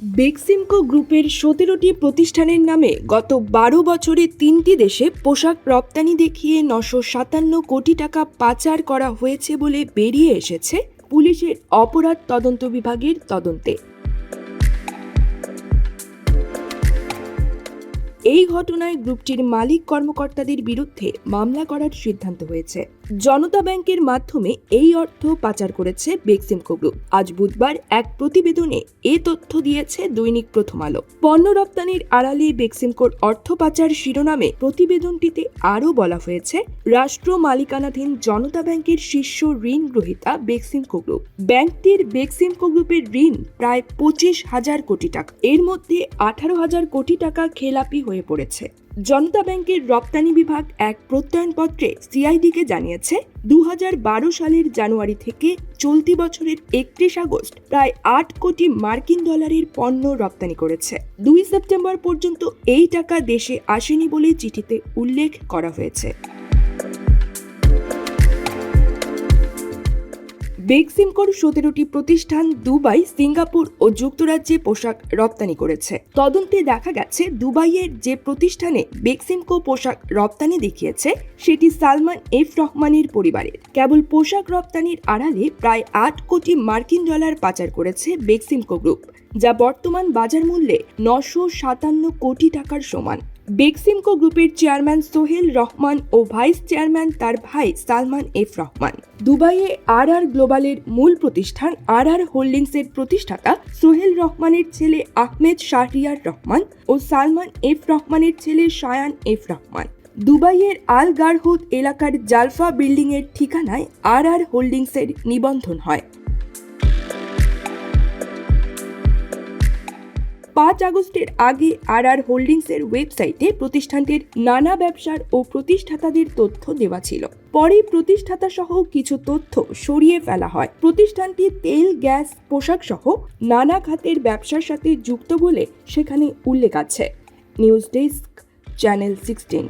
বেক্সিমকো গ্রুপের সতেরোটি প্রতিষ্ঠানের নামে গত বারো বছরে তিনটি দেশে পোশাক রপ্তানি দেখিয়ে নশো সাতান্ন কোটি টাকা পাচার করা হয়েছে বলে বেরিয়ে এসেছে পুলিশের অপরাধ তদন্ত বিভাগের তদন্তে। ঘটনায় গ্রুপটির মালিক কর্মকর্তাদের বিরুদ্ধে মামলা করার সিদ্ধান্ত হয়েছে। জনতা ব্যাংকের মাধ্যমে এই অর্থ পাচার করেছে বেক্সিমকো গ্রুপ আজ বুধবার এক প্রতিবেদনে এ তথ্য দিয়েছে দৈনিক প্রথম আলো। পণ্য রপ্তানির আড়ালে বেক্সিমকোর অর্থ পাচার শিরোনামে প্রতিবেদনটিতে আরও বলা হয়েছে, রাষ্ট্র মালিকানাধীন জনতা ব্যাংকের শীর্ষ ঋণ গ্রহীতা বেক্সিমকো গ্রুপ ব্যাংকটির বেক্সিমকো গ্রুপের ঋণ প্রায় পঁচিশ হাজার কোটি টাকা। এর মধ্যে আঠারো হাজার কোটি টাকা খেলাপি হয়ে পড়েছে জনতা ব্যাংকের রপ্তানি বিভাগ এক প্রত্যয়নপত্রে সিআইডিকে জানিয়েছে দু হাজার বারো সালের জানুয়ারি থেকে চলতি বছরের একত্রিশ আগস্ট প্রায় আট কোটি মার্কিন ডলারের পণ্য রপ্তানি করেছে। দুই সেপ্টেম্বর পর্যন্ত এই টাকা দেশে আসেনি বলে চিঠিতে উল্লেখ করা হয়েছে। বেক্সিমকোর সতেরোটি প্রতিষ্ঠান দুবাই, সিঙ্গাপুর ও যুক্তরাজ্যে পোশাক রপ্তানি করেছে। তদন্তে দেখা গেছে, দুবাইয়ের যে প্রতিষ্ঠানে বেক্সিমকো পোশাক রপ্তানি দেখিয়েছে, সেটি সালমান এফ রহমানের পরিবারের। কেবল পোশাক রপ্তানির আড়ালে প্রায় আট কোটি মার্কিন ডলার পাচার করেছে বেক্সিমকো গ্রুপ, যা বর্তমান বাজার মূল্যে নশো সাতান্ন কোটি টাকার সমান। বেক্সিমকো গ্রুপের চেয়ারম্যান সোহেল রহমান ও ভাইস চেয়ারম্যান তার ভাই সালমান এফ রহমান। দুবাইয়ে আর আর গ্লোবালের মূল প্রতিষ্ঠান আর আর হোল্ডিংসের প্রতিষ্ঠাতা সোহেল রহমানের ছেলে আহমেদ শাহরিয়ার রহমান ও সালমান এফ রহমানের ছেলে শায়ান এফ রহমান। দুবাইয়ের আল গারহুদ এলাকার জালফা বিল্ডিংয়ের ঠিকানায় আর আর হোল্ডিংসের নিবন্ধন হয়। পাঁচ আগস্টের আগে আর আর হোল্ডিংসের ওয়েবসাইটে প্রতিষ্ঠানটির নানা ব্যবসার ও প্রতিষ্ঠাতাদের তথ্য দেওয়া ছিল। পরে প্রতিষ্ঠাতা সহ কিছু তথ্য সরিয়ে ফেলা হয়। প্রতিষ্ঠানটি তেল, গ্যাস পোশাক সহ নানা খাতের ব্যবসার সাথে যুক্ত বলে সেখানে উল্লেখ আছে। News desk, channel sixteen.